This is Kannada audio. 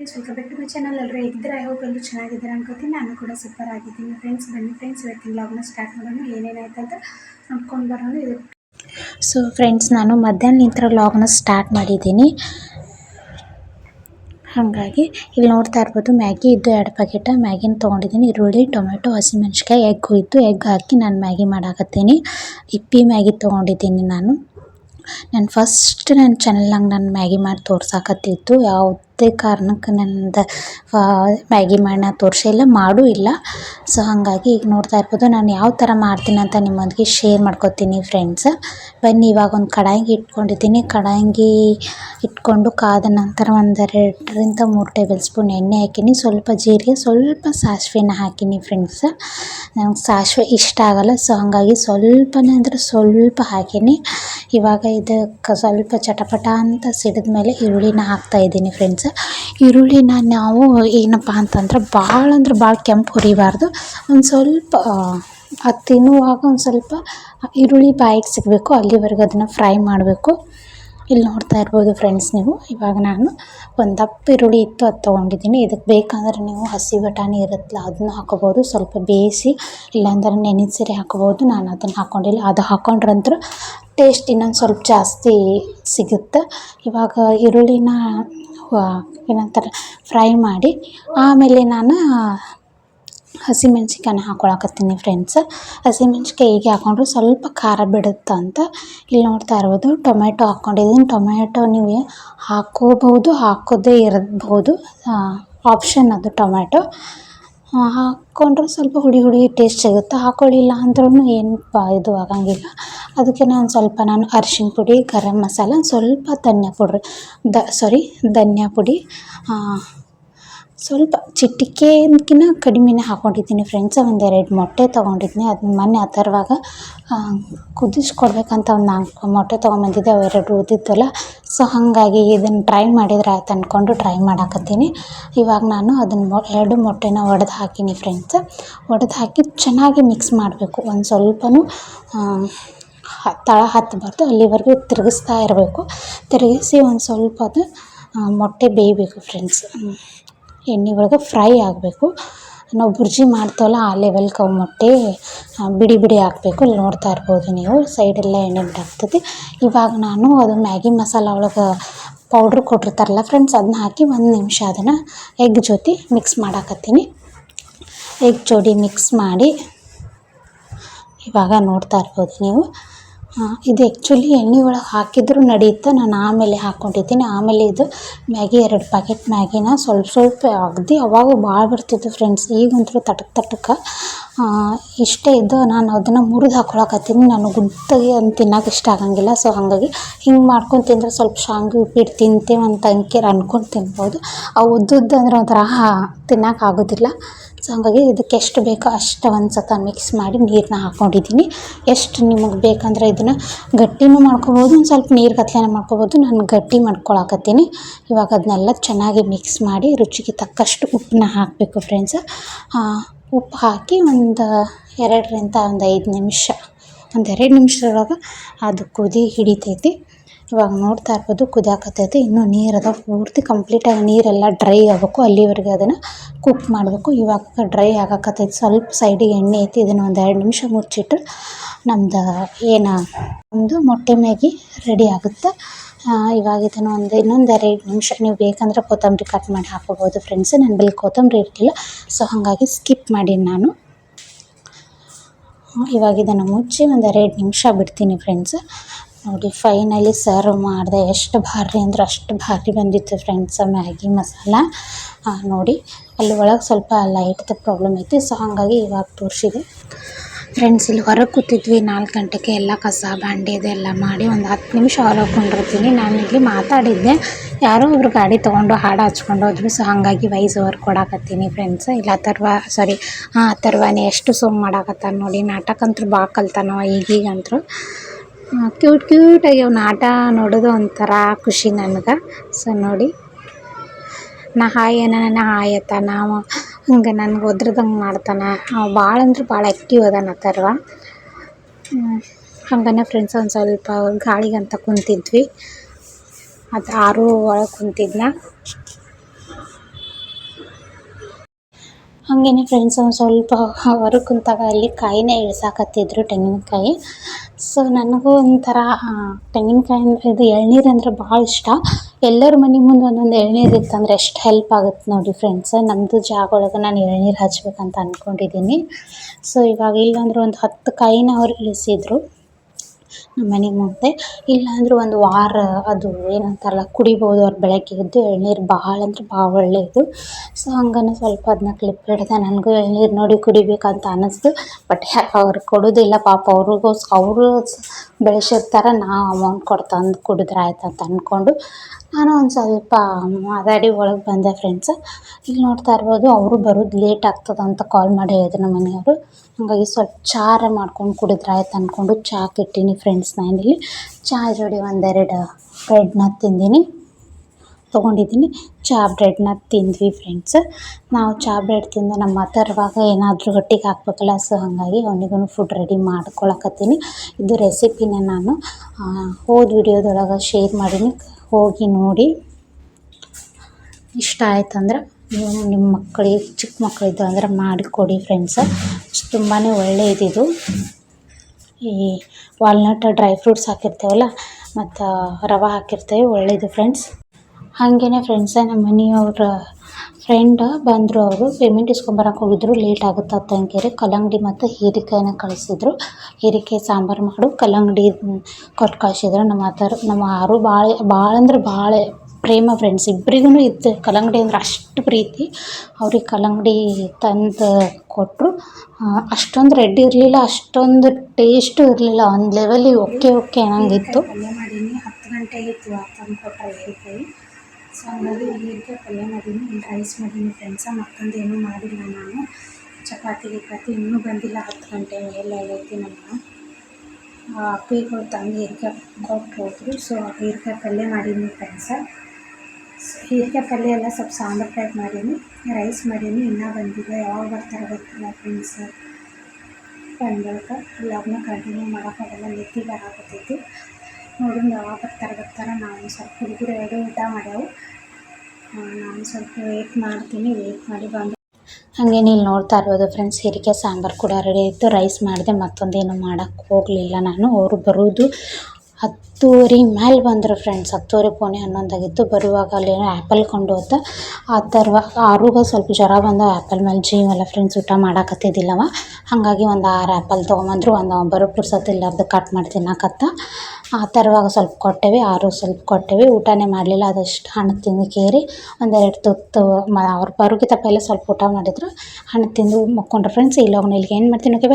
Friends welcome back to my channel ಎಲ್ಲರೂ ಹೇಗಿದ್ದೀರಾ? ಐ ಹೋಪ್ ಎಲ್ಲರೂ ಚೆನ್ನಾಗಿದ್ದಾರೆ ಅನ್ಕೋತೀನಿ. ನಾನು ಕೂಡ ಸೂಪರ್ ಆಗಿದ್ದೀನಿ. ಫ್ರೆಂಡ್ಸ್ ಬನ್ನಿ. ಫ್ರೆಂಡ್ಸ್ ಇವತ್ತಿನ ಲಾಗ್ನ ಸ್ಟಾರ್ಟ್ ಮಾಡೋಣ. ಏನೇನಾಯ್ತು ಅಂತ ನೋಡ್ಕೊಂಡು ಬರೋಣ. ಇದು ಸೊ ಫ್ರೆಂಡ್ಸ್ ನಾನು ಮಧ್ಯಾಹ್ನ ನಿಂತರ ಲಾಗ್ನ ಸ್ಟಾರ್ಟ್ ಮಾಡಿದ್ದೀನಿ. ಹಾಗಾಗಿ, ಇಲ್ಲಿ ನೋಡ್ತಾ ಇರ್ಬೋದು ಮ್ಯಾಗಿ ಇದ್ದು ಎರಡು ಪ್ಯಾಕೆಟ ಮ್ಯಾಗಿನ ತೊಗೊಂಡಿದ್ದೀನಿ. ಈರುಳ್ಳಿ, ಟೊಮೆಟೊ ಹಸಿಮೆಣ್ಸಿಕಾಯಿ ಎಗ್ ಇದ್ದು ಎಗ್ ಹಾಕಿ ನಾನು ಮ್ಯಾಗಿ ಮಾಡಾಕತ್ತೀನಿ. ಇಪ್ಪಿ ಮ್ಯಾಗಿ ತೊಗೊಂಡಿದ್ದೀನಿ ನಾನು. ನಾನು ಫಸ್ಟ್ ನನ್ನ ಚಾನಲ್ನಾಗ ನಾನು ಮ್ಯಾಗಿ ಮಾಡಿ ತೋರ್ಸಾಕತ್ತಿದ್ದು ಯಾವುದೇ ಕಾರಣಕ್ಕೆ ನಂದು ಮ್ಯಾಗಿ ಮಾಡಿ ತೋರಿಸೇ ಇಲ್ಲ, ಮಾಡೂ ಇಲ್ಲ. ಸೊ ಹಾಗಾಗಿ ಈಗ ನೋಡ್ತಾ ಇರ್ಬೋದು, ನಾನು ಯಾವ ಥರ ಮಾಡ್ತೀನಿ ಅಂತ ನಿಮ್ಮೊಂದಿಗೆ ಶೇರ್ ಮಾಡ್ಕೊತೀನಿ ಫ್ರೆಂಡ್ಸ್ ಬನ್ನಿ, ಇವಾಗ ಒಂದು ಕಡಾಯಿಗೆ ಇಟ್ಕೊಂಡಿದ್ದೀನಿ. ಕಡಾಯಿಗೆ ಇಟ್ಕೊಂಡು ಕಾದ ನಂತರ ಒಂದೆರಡರಿಂದ ಮೂರು ಟೇಬಲ್ ಸ್ಪೂನ್ ಎಣ್ಣೆ ಹಾಕೀನಿ. ಸ್ವಲ್ಪ ಜೀರಿಗೆ, ಸ್ವಲ್ಪ ಸಾಸಿವೆನ ಹಾಕೀನಿ ಫ್ರೆಂಡ್ಸ್ ನನಗೆ ಸಾಸಿವೆ ಇಷ್ಟ ಆಗಲ್ಲ ಸೊ ಹಾಗಾಗಿ ಸ್ವಲ್ಪನೇ ಅಂದರೆ ಸ್ವಲ್ಪ ಹಾಕೀನಿ. ಇವಾಗ ಇದಕ್ಕೆ ಸ್ವಲ್ಪ ಚಟಪಟ ಅಂತ ಸಿಡಿದ ಮೇಲೆ ಈರುಳ್ಳಿನ ಹಾಕ್ತಾ ಇದ್ದೀನಿ ಫ್ರೆಂಡ್ಸ್ ಈರುಳ್ಳಿನ ನಾವು ಏನಪ್ಪ ಅಂತಂದ್ರೆ ಭಾಳ ಅಂದ್ರೆ ಭಾಳ ಕೆಂಪು ಹುರಿಬಾರ್ದು. ಒಂದು ಸ್ವಲ್ಪ ಅದು ತಿನ್ನುವಾಗ ಒಂದು ಸ್ವಲ್ಪ ಈರುಳ್ಳಿ ಬಾಯಿಗೆ ಸಿಗಬೇಕು, ಅಲ್ಲಿವರೆಗೂ ಅದನ್ನು ಫ್ರೈ ಮಾಡಬೇಕು. ಇಲ್ಲಿ ನೋಡ್ತಾ ಇರ್ಬೋದು ಫ್ರೆಂಡ್ಸ್ ನೀವು, ಇವಾಗ ನಾನು ಒಂದು ದಪ್ಪ ಈರುಳ್ಳಿ ಇತ್ತು ಅದು ತೊಗೊಂಡಿದ್ದೀನಿ. ಇದಕ್ಕೆ ಬೇಕಂದ್ರೆ ನೀವು ಹಸಿ ಬಟಾಣಿ ಇರುತ್ತಲ್ಲ ಅದನ್ನ ಹಾಕೋಬೋದು, ಸ್ವಲ್ಪ ಬೇಯಿಸಿ, ಇಲ್ಲಾಂದ್ರೆ ನೆನೆದ ಸೀರೆ ಹಾಕೋಬೋದು. ನಾನು ಅದನ್ನು ಹಾಕ್ಕೊಂಡಿಲ್ಲ ಅದು ಹಾಕೊಂಡ್ರಂತೂ ಟೇಸ್ಟ್ ಇನ್ನೊಂದು ಸ್ವಲ್ಪ ಜಾಸ್ತಿ ಸಿಗುತ್ತೆ. ಇವಾಗ ಈರುಳ್ಳಿನ ಏನಂತಾರೆ ಫ್ರೈ ಮಾಡಿ, ಆಮೇಲೆ ನಾನು ಹಸಿಮೆಣ್ಸಿನ್ಕಾಯ್ನ ಹಾಕೊಳಕತ್ತೀನಿ ಫ್ರೆಂಡ್ಸ್ ಹಸಿಮೆಣ್ಸಿಕಾಯಿ ಹೀಗೆ ಹಾಕೊಂಡ್ರೆ ಸ್ವಲ್ಪ ಖಾರ ಬಿಡುತ್ತೆ ಅಂತ ಇಲ್ಲಿ ನೋಡ್ತಾ ಇರ್ಬೋದು. ಟೊಮೆಟೊ ಹಾಕ್ಕೊಂಡಿದ್ದೀನಿ ಟೊಮೆಟೊ ನೀವು ಹಾಕ್ಕೋಬಹುದು ಹಾಕೋದೇ ಇರಬಹುದು ಆಪ್ಷನ್ ಅದು ಟೊಮೆಟೊ ಹಾಕ್ಕೊಂಡ್ರೆ ಸ್ವಲ್ಪ ಹುಡಿ ಹುಡಿ ಟೇಸ್ಟ್ ಸಿಗುತ್ತೆ. ಹಾಕ್ಕೊಳ್ಳಿಲ್ಲ ಅಂದ್ರೂ ಏನು ಪ ಇದು ಆಗಂಗಿಲ್ಲ. ಅದಕ್ಕೆ ನಾನು ಸ್ವಲ್ಪ ನಾನು ಅರ್ಶಿಣ ಪುಡಿ, ಗರಂ ಮಸಾಲ, ಸ್ವಲ್ಪ ಧನ್ಯಾ ಪುಡಿ ದ ಸಾರಿ ಧನ್ಯಾ ಪುಡಿ ಸ್ವಲ್ಪ ಚಿಟಿಕೆಗಿನ್ನ ಕಡಿಮೆನೇ ಹಾಕ್ಕೊಂಡಿದ್ದೀನಿ ಫ್ರೆಂಡ್ಸ್ ಒಂದೆರಡು ಮೊಟ್ಟೆ ತೊಗೊಂಡಿದ್ದೀನಿ ಅದನ್ನ ಮೊನ್ನೆ ಆ ಥರವಾಗ ಕುದಿಸ್ಕೊಡ್ಬೇಕಂತ ಒಂದು ನಾಲ್ಕು ಮೊಟ್ಟೆ ತೊಗೊಂಬಂದಿದ್ದೆ. ಅವೆರಡು ಉಳಿದಿದ್ದಲ್ಲ. ಸೊ ಹಾಗಾಗಿ ಇದನ್ನು ಟ್ರೈ ಮಾಡಿದ್ರೆ ಆಯ್ತು ಅಂದ್ಕೊಂಡು ಟ್ರೈ ಮಾಡಾಕತ್ತೀನಿ. ಇವಾಗ ನಾನು ಅದನ್ನು ಮೊ, ಎರಡು ಮೊಟ್ಟೆನ ಒಡೆದು ಹಾಕೀನಿ ಫ್ರೆಂಡ್ಸ್ ಒಡೆದು ಹಾಕಿ ಚೆನ್ನಾಗಿ ಮಿಕ್ಸ್ ಮಾಡಬೇಕು. ಒಂದು ಸ್ವಲ್ಪನೂ ತಳ ಹತ್ತಬಾರ್ದು ಅಲ್ಲಿವರೆಗೂ ತಿರುಗಿಸ್ತಾ ಇರಬೇಕು. ತಿರುಗಿಸಿ ಒಂದು ಸ್ವಲ್ಪ ಅದು ಮೊಟ್ಟೆ ಬೇಯಬೇಕು ಫ್ರೆಂಡ್ಸ್ ಎಣ್ಣೆ ಒಳಗೆ ಫ್ರೈ ಆಗಬೇಕು. ನಾವು ಬುರ್ಜಿ ಮಾಡ್ತೇವಲ್ಲ, ಆ ಲೆವೆಲ್ಗೆ ಅವು ಮೊಟ್ಟೆ ಬಿಡಿ ಬಿಡಿ ಹಾಕಬೇಕು. ಇಲ್ಲಿ ನೋಡ್ತಾ ಇರ್ಬೋದು ನೀವು ಸೈಡೆಲ್ಲ ಎಣ್ಣೆ ಬಿಡಾಗ್ತದೆ ಇವಾಗ ನಾನು ಅದು ಮ್ಯಾಗಿ ಮಸಾಲ ಒಳಗೆ ಪೌಡ್ರ್ ಕೊಟ್ಟಿರ್ತಾರಲ್ಲ ಫ್ರೆಂಡ್ಸ್ ಅದನ್ನ ಹಾಕಿ ಒಂದು ನಿಮಿಷ ಅದನ್ನು ಎಗ್ ಜೊತೆ ಮಿಕ್ಸ್ ಮಾಡಾಕತ್ತೀನಿ. ಎಗ್ ಜೋಡಿ ಮಿಕ್ಸ್ ಮಾಡಿ ಇವಾಗ ನೋಡ್ತಾ ಇರ್ಬೋದು ನೀವು. ಇದು ಆ್ಯಕ್ಚುಲಿ ಎಣ್ಣೆ ಒಳಗೆ ಹಾಕಿದರೂ ನಡೆಯುತ್ತೆ ನಾನು ಆಮೇಲೆ ಹಾಕ್ಕೊಂಡಿದ್ದೀನಿ ಆಮೇಲೆ ಇದು ಮ್ಯಾಗಿ, ಎರಡು ಪ್ಯಾಕೆಟ್ ಮ್ಯಾಗಿನ ಸ್ವಲ್ಪ ಸ್ವಲ್ಪ ಅಗದಿ ಅವಾಗ ಭಾಳ ಬರ್ತಿತ್ತು ಫ್ರೆಂಡ್ಸ್ ಈಗಂತೂ ತಟಕ್ ತಟಕ ಇಷ್ಟೇ ಇದ್ದು ನಾನು ಅದನ್ನು ಮುರಿದು ಹಾಕ್ಕೊಳಕತ್ತೀನಿ ನಾನು ಗುದ್ದಾಗಿ ಅದನ್ನು ತಿನ್ನೋಕೆ ಇಷ್ಟ ಆಗಂಗಿಲ್ಲ. ಸೊ ಹಾಗಾಗಿ ಹಿಂಗೆ ಮಾಡ್ಕೊಂಡು ತಿಂದರೆ ಸ್ವಲ್ಪ ಶಾಂಗಿ ಉಪ್ಪಿಟ್ಟು ತಿಂತೇವೆ ಅಂತ ಅಂಕೇರ್ ಅಂದ್ಕೊಂಡು ತಿನ್ಬೋದು. ಆ ಉದ್ದುದ್ದು ಅಂದ್ರೆ ಒಂಥರ ತಿನ್ನಕ್ಕೆ ಆಗೋದಿಲ್ಲ. ಸೊ ಹಾಗಾಗಿ ಇದಕ್ಕೆ ಎಷ್ಟು ಬೇಕೋ ಅಷ್ಟು ಒಂದು ಸತ ಮಿಕ್ಸ್ ಮಾಡಿ ನೀರನ್ನ ಹಾಕ್ಕೊಂಡಿದ್ದೀನಿ ಎಷ್ಟು ನಿಮಗೆ ಬೇಕಂದ್ರೆ ಇದನ್ನು ಗಟ್ಟಿನೂ ಮಾಡ್ಕೊಬೋದು, ಒಂದು ಸ್ವಲ್ಪ ನೀರು ಕತ್ಲೇನ ಮಾಡ್ಕೊಬೋದು. ನಾನು ಗಟ್ಟಿ ಮಾಡ್ಕೊಳಕತ್ತೀನಿ. ಇವಾಗ ಅದನ್ನೆಲ್ಲ ಚೆನ್ನಾಗಿ ಮಿಕ್ಸ್ ಮಾಡಿ ರುಚಿಗೆ ತಕ್ಕಷ್ಟು ಉಪ್ಪನ್ನ ಹಾಕಬೇಕು ಫ್ರೆಂಡ್ಸ್ ಉಪ್ಪು ಹಾಕಿ ಒಂದು ಎರಡರಿಂದ ಒಂದು ಐದು ನಿಮಿಷ, ಒಂದು ಎರಡು ನಿಮಿಷದೊಳಗೆ ಅದು ಕುದಿ ಹಿಡಿತೈತಿ. ಇವಾಗ ನೋಡ್ತಾ ಇರ್ಬೋದು ಕುದಿಯಾಕತ್ತೈತಿ. ಇನ್ನೂ ನೀರು ಅದಾವ. ಪೂರ್ತಿ ಕಂಪ್ಲೀಟಾಗಿ ನೀರೆಲ್ಲ ಡ್ರೈ ಆಗಬೇಕು. ಅಲ್ಲಿವರೆಗೆ ಅದನ್ನು ಕುಕ್ ಮಾಡಬೇಕು. ಇವಾಗ ಡ್ರೈ ಆಗಕತ್ತೈತಿ. ಸ್ವಲ್ಪ ಸೈಡಿಗೆ ಎಣ್ಣೆ ಐತಿ ಇದನ್ನು ಒಂದು ಎರಡು ನಿಮಿಷ ಮುಚ್ಚಿಟ್ರೆ ನಮ್ದು ಏನು ನಮ್ಮದು ಮೊಟ್ಟೆ ಮ್ಯಾಗಿ ರೆಡಿ ಆಗುತ್ತೆ. ಇವಾಗ ಇದನ್ನು ಒಂದು ಇನ್ನೊಂದು ಎರಡು ನಿಮಿಷ ನೀವು ಬೇಕಂದ್ರೆ ಕೊತ್ತಂಬರಿ ಕಟ್ ಮಾಡಿ ಹಾಕೋಬೋದು ಫ್ರೆಂಡ್ಸ್ ನನ್ನ ಬಳಿ ಕೊತ್ತಂಬರಿ ಇರ್ತಿಲ್ಲ. ಸೊ ಹಾಗಾಗಿ ಸ್ಕಿಪ್ ಮಾಡೀನಿ ನಾನು. ಇವಾಗ ಇದನ್ನು ಮುಚ್ಚಿ ಒಂದು ಎರಡು ನಿಮಿಷ ಬಿಡ್ತೀನಿ ಫ್ರೆಂಡ್ಸ್ ನೋಡಿ ಫೈನಲಿ ಸರ್ವ್ ಮಾಡಿದೆ. ಎಷ್ಟು ಭಾರಿ ಅಂದ್ರೆ ಅಷ್ಟು ಭಾರಿ ಬಂದಿತ್ತು ಫ್ರೆಂಡ್ಸ್ ಮ್ಯಾಗಿ ಮಸಾಲ. ನೋಡಿ, ಅಲ್ಲಿ ಒಳಗೆ ಸ್ವಲ್ಪ ಲೈಟ್ದು ಪ್ರಾಬ್ಲಮ್ ಐತಿ ಸೊ ಹಾಗಾಗಿ ಇವಾಗ ತೋರಿಸಿದೆ. ಫ್ರೆಂಡ್ಸ್ ಇಲ್ಲಿ ಹೊರಗೆ ಕೂತಿದ್ವಿ, ನಾಲ್ಕು ಗಂಟೆಗೆ ಎಲ್ಲ ಕಸ, ಬಾಂಡೆ ಇದೆಲ್ಲ ಮಾಡಿ ಒಂದು ಹತ್ತು ನಿಮಿಷ ಹೊರಗೆ ಕೊಂಡಿರ್ತೀನಿ ನಾನು ಇಲ್ಲಿ ಮಾತಾಡಿದ್ದೆ, ಯಾರೋ ಒಬ್ರು ಗಾಡಿ ತೊಗೊಂಡು ಹಾಡು ಹಚ್ಕೊಂಡು ಹೋದ್ರು ಸೊ ಹಾಗಾಗಿ ವೈಸ್ ಓವರ್ ಕೊಡಾಕತ್ತೀನಿ ಫ್ರೆಂಡ್ಸ್ ಇಲ್ಲ, ಅಥರ್ವ ಸಾರಿ ಹಾಂ ಅಥರ್ವನೇ, ಎಷ್ಟು ಸೋಮ್ ಮಾಡಾಕತ್ತಾನ ನೋಡಿ ನಾಟಕ ಅಂತೂ ಭಾಳ ಕಲ್ತಾನೋ ಈಗೀಗಂತೂ ಕ್ಯೂಟ್ ಕ್ಯೂಟಾಗಿ ಅವ್ನ ಆಟ ನೋಡೋದು ಒಂಥರ ಖುಷಿ ನನಗೆ. ಸೊ ನೋಡಿ. ನಾ ಹಾಯ್ ನನ್ನ ಹಾಯ್ ಅತ್ತ. ನಾವು ಹಂಗೆ ನನಗೆ ಒದ್ರದಂಗೆ ಮಾಡ್ತಾನೆ. ಅವ ಭಾಳ ಅಂದ್ರೆ ಭಾಳ ಆ್ಯಕ್ಟಿವ್ ಅದಾನ ಅಥರ್ವ ಹಂಗನೆ ಫ್ರೆಂಡ್ಸ್ ಒಂದು ಸ್ವಲ್ಪ ಗಾಳಿಗಂತ ಕುಂತಿದ್ವಿ. ಅದು ಆರು ಒಳಗೆ ಕುಂತಿದ್ನ. ಹಾಗೇನೆ ಫ್ರೆಂಡ್ಸ್ ಒಂದು ಸ್ವಲ್ಪ ಹೊರಗೆ ಕುಂತಾಗ ಅಲ್ಲಿ ಕಾಯಿನೇ ಇಳಿಸಾಕತ್ತಿದ್ರು ತೆಂಗಿನಕಾಯಿ. ಸೊ ನನಗೂ ಒಂಥರ ತೆಂಗಿನಕಾಯಿ ಅಂದರೆ ಇದು ಎಳ್ನೀರು ಅಂದರೆ ಭಾಳ ಇಷ್ಟ. ಎಲ್ಲರ ಮನೆ ಮುಂದೆ ಒಂದೊಂದು ಎಳ್ನೀರು ಇತ್ತಂದ್ರೆ ಎಷ್ಟು ಹೆಲ್ಪ್ ಆಗುತ್ತೆ ನೋಡಿ ಫ್ರೆಂಡ್ಸ್ ನಮ್ಮದು ಜಾಗ ಒಳಗೆ ನಾನು ಎಳ್ನೀರು ಹಚ್ಬೇಕಂತ ಅಂದ್ಕೊಂಡಿದ್ದೀನಿ ಸೊ ಇವಾಗ ಇಲ್ಲಾಂದ್ರೆ ಒಂದು ಹತ್ತು ಕಾಯಿನ ಅವ್ರು ಇಳಿಸಿದ್ರು. ನಮ್ಮ ಮುಂದೆ. ಇಲ್ಲಾಂದ್ರೆ ಒಂದು ವಾರ ಅದು ಏನಂತಾರಲ್ಲ, ಕುಡಿಬೋದು ಅವ್ರು ಬೆಳಗ್ಗೆ ಎದ್ದು ಎಳ್ನೀರು ಭಾಳ ಅಂದ್ರೆ ಭಾಳ ಒಳ್ಳೆಯದು ಸೊ ಹಂಗನೆ ಸ್ವಲ್ಪ ಅದನ್ನ ಕ್ಲಿಪ್ ಹಿಡ್ದೆ ನನಗೂ ಎಳ್ನೀರು ನೋಡಿ ಕುಡಿಬೇಕಂತ ಅನ್ನಿಸ್ತು ಬಟ್ ಅವ್ರು ಕೊಡೋದಿಲ್ಲ ಪಾಪ ಅವ್ರಿಗೋಸ್ ಅವರು ಬೆಳೆಸಿರ್ತಾರೆ, ನಾವು ಅಮೌಂಟ್ ಕೊಟ್ಟು ತಂದು ಕುಡಿದ್ರೆ ಆಯ್ತು ಅಂತ ಅಂದ್ಕೊಂಡು ನಾನು ಒಂದು ಸ್ವಲ್ಪ ಮಾತಾಡಿ ಒಳಗೆ ಬಂದೆ ಫ್ರೆಂಡ್ಸ್ ಇಲ್ಲಿ ನೋಡ್ತಾ ಇರ್ಬೋದು, ಅವರು ಬರೋದು ಲೇಟ್ ಆಗ್ತದೆ ಅಂತ ಕಾಲ್ ಮಾಡಿ ಹೇಳಿದ್ರು ನಮ್ಮ ಮನೆಯವರು. ಹಾಗಾಗಿ ಸ್ವಲ್ಪ ಚಾರ ಮಾಡ್ಕೊಂಡು ಕುಡಿದ್ರೆ ಆಯ್ತು ಅಂದ್ಕೊಂಡು ಚಾ ಇಟ್ಟೀನಿ ಫ್ರೆಂಡ್ಸ್ ನಾನಿಲ್ಲಿ ಚಹಾ ಜೋಡಿ ಒಂದೆರಡು ಬ್ರೆಡ್ನ ತಿಂದೀನಿ. ತೊಗೊಂಡಿದ್ದೀನಿ. ಚಾ ಬ್ರೆಡ್ನ ತಿಂದ್ವಿ ಫ್ರೆಂಡ್ಸ್ ನಾವು ಚಾ ಬ್ರೆಡ್ ತಿಂದು ನಮ್ಮ ಮಾತಾಡುವಾಗ ಏನಾದರೂ ಗಟ್ಟಿಗೆ ಹಾಕ್ಬೇಕಲ್ಲ ಸೊ ಹಾಗಾಗಿ ಅವನಿಗೂ ಫುಡ್ ರೆಡಿ ಮಾಡ್ಕೊಳಕತ್ತೀನಿ. ಇದು ರೆಸಿಪಿನ ನಾನು ಹೋದ ವಿಡಿಯೋದೊಳಗೆ ಶೇರ್ ಮಾಡೀನಿ. ಹೋಗಿ ನೋಡಿ. ಇಷ್ಟ ಆಯ್ತಂದ್ರೆ ನೀವು ನಿಮ್ಮ ಮಕ್ಕಳಿಗೆ, ಚಿಕ್ಕ ಮಕ್ಕಳಿದ್ದು ಅಂದರೆ ಮಾಡಿಕೊಡಿ ಫ್ರೆಂಡ್ಸ ತುಂಬಾ ಒಳ್ಳೆಯದಿದು ಈ ವಾಲ್ನಟ್ ಡ್ರೈ ಫ್ರೂಟ್ಸ್ ಹಾಕಿರ್ತೇವಲ್ಲ, ಮತ್ತು ರವೆ ಹಾಕಿರ್ತೇವೆ ಒಳ್ಳೆಯದು ಫ್ರೆಂಡ್ಸ್ ಹಾಗೇನೆ ಫ್ರೆಂಡ್ಸೇ ನಮ್ಮ ಮನೆಯವ್ರ ಫ್ರೆಂಡ್ ಬಂದರು ಅವರು ಪೇಮೆಂಟ್ ಇಸ್ಕೊಂಬರಕ್ಕೆ ಹೋಗಿದ್ರು ಲೇಟ್ ಆಗುತ್ತೆ ಅಂತ ಕಲ್ಲಂಗಡಿ ಮತ್ತು ಹೀರೆಕಾಯಿನ ಕಳಿಸಿದ್ರು. ಹೀರೆಕಾಯಿ ಸಾಂಬಾರು ಮಾಡು, ಕಲ್ಲಂಗಡಿ ಕೊಟ್ಟು ಕಳಿಸಿದ್ರು. ನಮ್ಮ ಆತರು, ನಮ್ಮ ಆರು ಭಾಳ ಭಾಳ ಅಂದ್ರೆ ಭಾಳ ಪ್ರೇಮ ಫ್ರೆಂಡ್ಸ್ ಇಬ್ಬರಿಗೂ ಇತ್ತು ಕಲ್ಲಂಗಡಿ ಅಂದ್ರೆ ಅಷ್ಟು ಪ್ರೀತಿ. ಅವ್ರಿಗೆ ಕಲ್ಲಂಗಡಿ ತಂದು ಕೊಟ್ಟರು ಅಷ್ಟೊಂದು ರೆಡ್ ಇರಲಿಲ್ಲ, ಅಷ್ಟೊಂದು ಟೇಸ್ಟು ಇರಲಿಲ್ಲ, ಒಂದು ಲೆವೆಲಿಗೆ ಓಕೆ ಓಕೆ ಅನ್ನಂಗಿತ್ತು ಹತ್ತು ಗಂಟೆಗೆ ತಂದು ಕೊಟ್ಟರೆ ಸೊ ಹಂಗಾಗಿ ಹೀರೆಕಾಯಿ, ಪಲ್ಯ ಮಾಡೀನಿ. ಇಲ್ಲಿ ರೈಸ್ ಮಾಡೀನಿ. ಫ್ರೆಂಡ್ಸ ಮತ್ತೊಂದು ಏನೂ ಮಾಡಿಲ್ಲ ನಾನು. ಚಪಾತಿ, ಗಿಪಾತಿ ಇನ್ನೂ ಬಂದಿಲ್ಲ. ಹತ್ತು ಗಂಟೆ ಮೇಲೆ ಆಗೈತಿ ನಮ್ಮ ಅಪ್ಪಿಗಳು ತಂದು ಹೀರೆಕಾಯಿ ಕೊಟ್ಟು ಹೋದ್ರು. ಸೊ ಹೀರಿಕಾಯಿ ಪಲ್ಯ ಮಾಡೀನಿ ಫ್ರೆಂಡ್ಸ ಹೀರಿಕಾಯಿ ಪಲ್ಯ ಎಲ್ಲ ಸ್ವಲ್ಪ ಸಾಂಬಾರು ಟೈಪ್ ಮಾಡೀನಿ. ರೈಸ್ ಮಾಡೀನಿ. ಇನ್ನೂ ಬಂದಿಲ್ಲ ಯಾವಾಗ ಬರ್ತಾರೆ ಗೊತ್ತಿಲ್ಲ ಫ್ರೆಂಡ್ಸ್ ಬಂದಾಗ ವ್ಲಾಗ್ನ ಕಂಟಿನ್ಯೂ ಮಾಡೋಕ್ಕಾಗಲ್ಲ ನಿದ್ದೆ ಬರಾಕತ್ತೈತಿ ನೋಡೋಣ ಯಾವಾಗ ಬರ್ತಾರೆ ನಾನು ಸ್ವಲ್ಪ ಹುಡುಗರು ಎರಡು ಊಟ ಮಾಡ್ಯಾವು. ನಾನು ಸ್ವಲ್ಪ ವೇಟ್ ಮಾಡ್ತೀನಿ ವೇಟ್ ಮಾಡಿ ಬಂದು ಹಾಗೆ ಇಲ್ಲಿ ನೋಡ್ತಾ ಇರ್ಬೋದು ಫ್ರೆಂಡ್ಸ್ ಹೀರಿಕೆ ಸಾಂಬಾರು ಕೂಡ ರೆಡಿ ಆಯಿತು ರೈಸ್ ಮಾಡಿದೆ, ಮತ್ತೊಂದೇನು ಮಾಡೋಕ್ಕೆ ಹೋಗಲಿಲ್ಲ ನಾನು. ಅವರು ಬರೋದು ಹತ್ತುವರೆ ಮೇಲೆ ಬಂದರು ಫ್ರೆಂಡ್ಸ್ ಹತ್ತುವರೆ ಪೋಣೆ ಹನ್ನೊಂದಾಗಿತ್ತು. ಬರುವಾಗ ಅಲ್ಲೇನೋ ಆ್ಯಪಲ್ ಕೊಂಡು ಹೋದ ಆ ಥರ ಆರುಗ ಸ್ವಲ್ಪ ಜ್ವರ ಬಂದು ಆ್ಯಪಲ್ ಮೇಲೆ ಜೀವೆಲ್ಲ ಫ್ರೆಂಡ್ಸ್ ಊಟ ಮಾಡಾಕತ್ತಿದ್ದಿಲ್ಲವ ಹಾಗಾಗಿ ಒಂದು ಆರು ಆ್ಯಪಲ್ ತೊಗೊಂಬಂದ್ರು. ಒಂದು ಬರೋ ಪುರ್ಸತ್ತಿಲ್ಲ ಅದು ಕಟ್ ಮಾಡಿ ತಿನ್ನಕತ್ತ. ಆ ಥರವಾಗ ಸ್ವಲ್ಪ ಕೊಟ್ಟೇವಿ ಆರು ಸ್ವಲ್ಪ ಕೊಟ್ಟೆವಿ. ಊಟನೇ ಮಾಡಲಿಲ್ಲ, ಅದಷ್ಟು ಹಣ್ಣು ತಿಂದು ಕೇರಿ. ಒಂದೆರಡು ತುತ್ತು ಮ ಅವ್ರು ಬರೋಕ್ಕಿಂತ ಪೆಹ್ಲೆ ಸ್ವಲ್ಪ ಊಟ ಮಾಡಿದ್ರು. ಹಣ್ಣು ತಿಂದು ಮಕ್ಕೊಂಡ್ರು ಫ್ರೆಂಡ್ಸ್ ಇಲ್ಲೋಗಿ ಇಲ್ಲಿಗೆ ಏನು ಮಾಡ್ತೀನಿ ಓಕೆ